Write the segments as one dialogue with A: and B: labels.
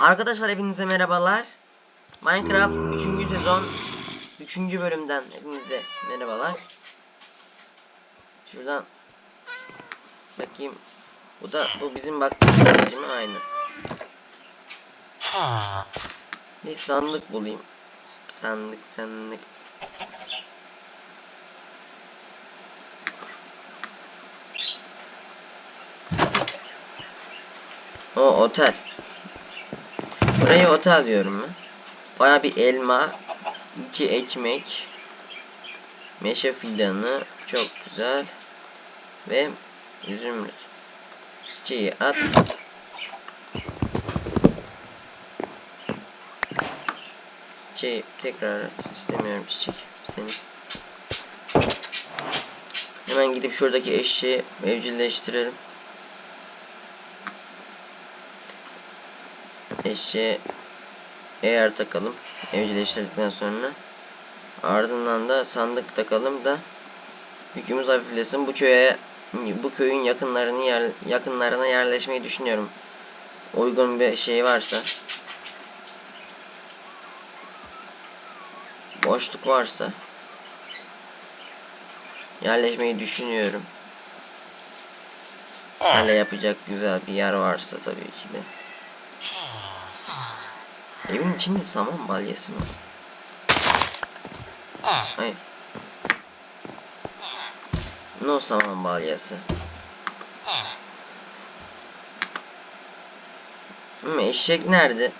A: Arkadaşlar hepinize merhabalar. Minecraft 3. sezon 3. bölümden hepinize merhabalar. Şuradan bakayım. Bu da bu bizim baktığımız mi? Aynı. Bir sandık bulayım. Sandık sandık. O otel. Burayı otel diyorum ben. Baya bir elma, iki ekmek, meşe fidanı çok güzel ve zümrüt. Çiçeği at. Çiçeği tekrar istemiyorum çiçek seni. Hemen gidip şuradaki eşeği evcilleştirelim. Eşeğe eğer takalım evcilleştirdikten sonra. Ardından da sandık takalım da yükümüz hafiflesin. Bu köye bu köyün yakınlarını yer, yakınlarına yerleşmeyi düşünüyorum. Uygun bir şey varsa. Boşluk varsa yerleşmeyi düşünüyorum. Kale yapacak güzel bir yer varsa tabii ki de Evin içinde saman balyası mı? Hayır. Ne o saman balyası? Hmm, eşek nerede?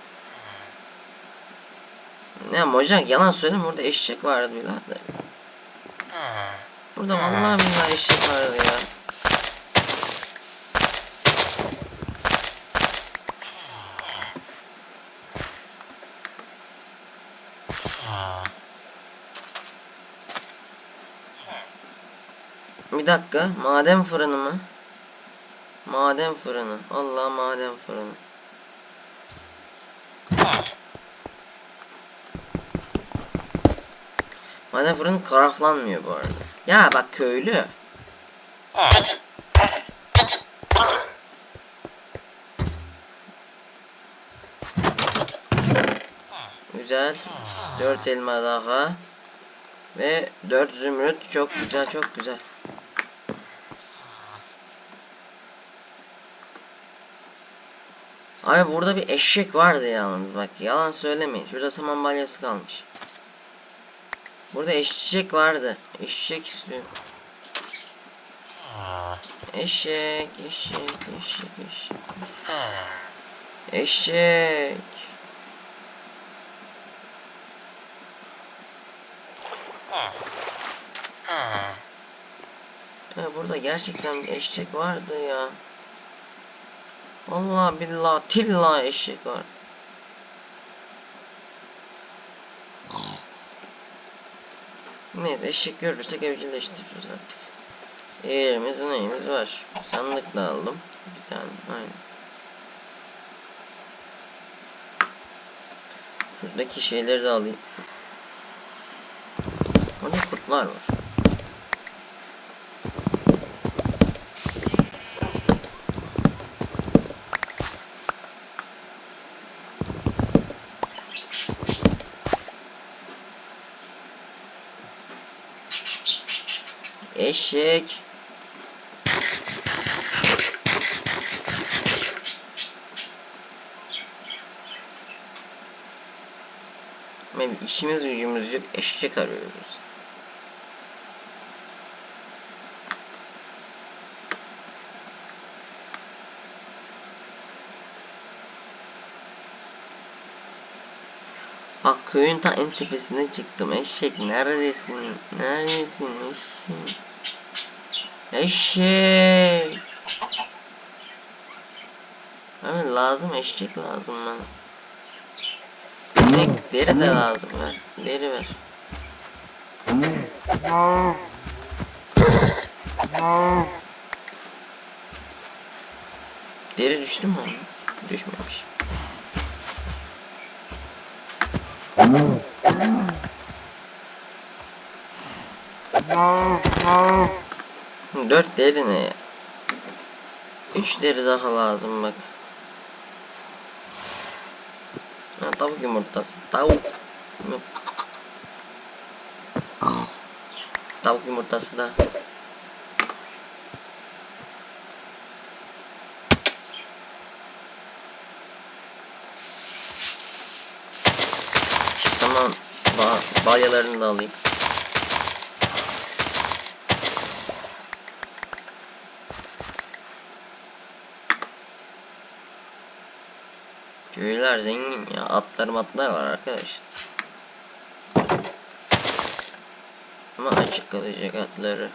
A: Ne Mojang yalan söyleme burada eşek vardı birader. Burada vallahi billahi eşek vardı ya. Bir dakika. Maden fırını mı? Maden fırını. Allah maden fırını. Maden fırını karaflanmıyor bu arada. Ya bak köylü. Güzel. 4 elma daha. Ve 4 zümrüt. Çok güzel, çok güzel. Abi burada bir eşek vardı yalnız bak yalan söylemeyin. Şurada saman balyası kalmış. Burada eşek vardı. Eşek istiyorum. Eşek, eşek, eşek, eşek. Eşek. Ya burada gerçekten bir eşek vardı ya. Allah billah tilla eşek var. Neyse eşek görürsek evcilleştiririz artık. Yerimiz neyimiz var. Sandık da aldım. Bir tane aynen. Şuradaki şeyleri de alayım. Burada kurtlar var. Eşek. Benim işimiz gücümüz yok. Eşek arıyoruz. Bak köyün ta en tepesine çıktım. Eşek neredesin? Neredesin eşek? Eşek. Abi lazım eşek lazım bana. Direkt deri de lazım ver. Deri ver. Deri düştü mü? Düşmemiş. No, no. 4 deri ne ya? 3 deri daha lazım bak. Ha, tavuk yumurtası. Tavuk. Tavuk yumurtası da. Tamam. Ba balyalarını da alayım. Köylüler zengin ya. Atlar matlar var arkadaşlar. Ama açık kalacak atları.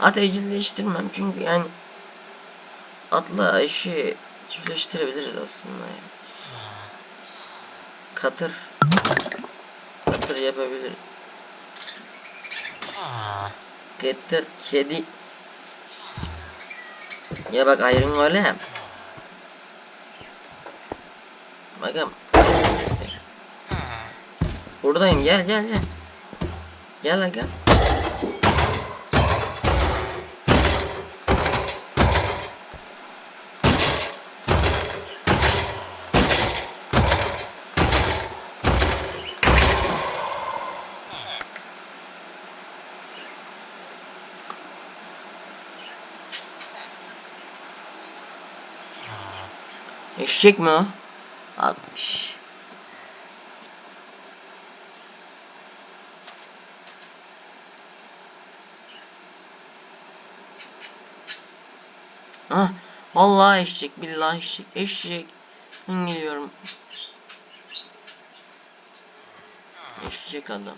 A: At evcilleştirmem çünkü yani atla eşi çiftleştirebiliriz aslında yani. Katır Katır yapabilir. Katır kedi Ya bak ayrın golem. Bakın. Buradayım gel gel gel. Gel lan gel. Eşek mi o? 60. Ah, vallahi eşek, billahi eşek, eşek. Ben gidiyorum. Eşek adam.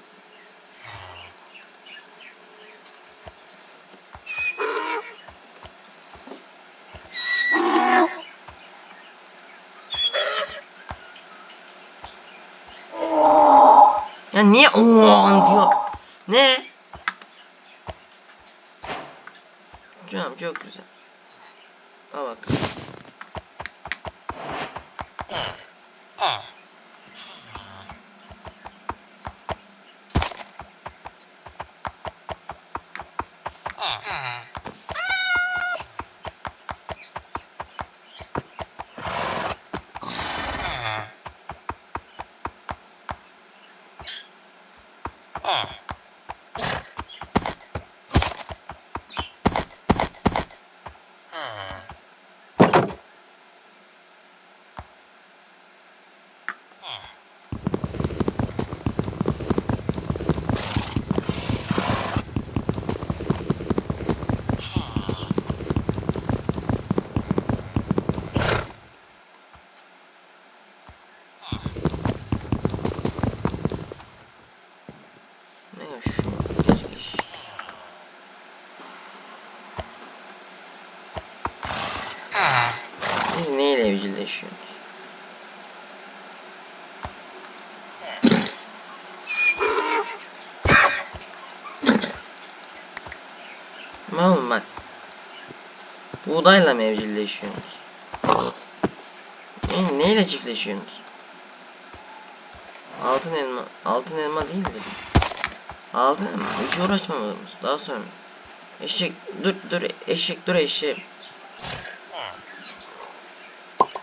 A: Ya niye ooo diyor? Ne? Canım çok güzel. Al bak. Ne Tamam bak. Buğdayla mı evcilleşiyorsunuz? Ne, neyle çiftleşiyorsunuz? Altın elma, altın elma değil dedim. Altın elma, hiç uğraşmamalımız. Daha sonra. Eşek, dur dur eşek dur eşek.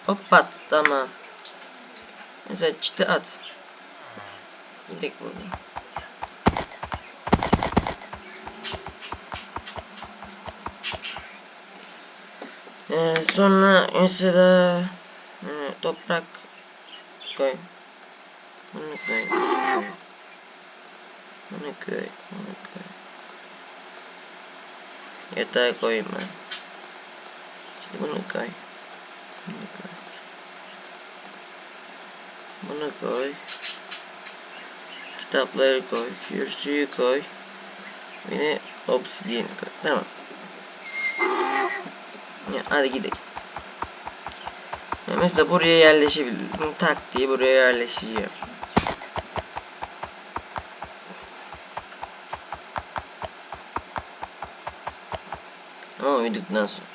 A: Hop at, tamam. Mesela çıtı at. Gidek buradan. Ee, sonra mesela e, toprak koy. Bunu koy. Bunu koy. Bunu koy. Yatağa koyma. İşte bunu koy. Bunu koy. Bunu koy. Kitapları koy. Kürsüyü koy. De obsidian koy. Tamam. Ya, hadi gidelim. Ya mesela buraya yerleşebilirim. Tak diye buraya yerleşeceğim. Ama uyuduktan sonra.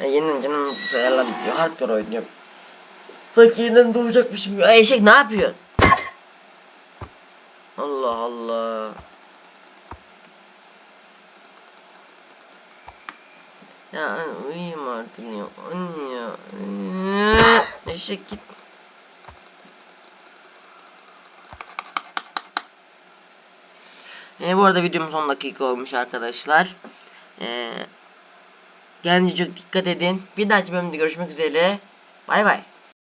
A: Ya yeniden canım sayarlar diyor. Hardcore oynuyorum. Sanki yeniden doğacakmışım. Ay eşek ne yapıyorsun? Allah Allah. Ya uyuyayım artık ya. Anne ya. Eşek git. E, bu arada videomuz 10 dakika olmuş arkadaşlar. E, kendinize çok dikkat edin. Bir dahaki bölümde görüşmek üzere. Bay bay.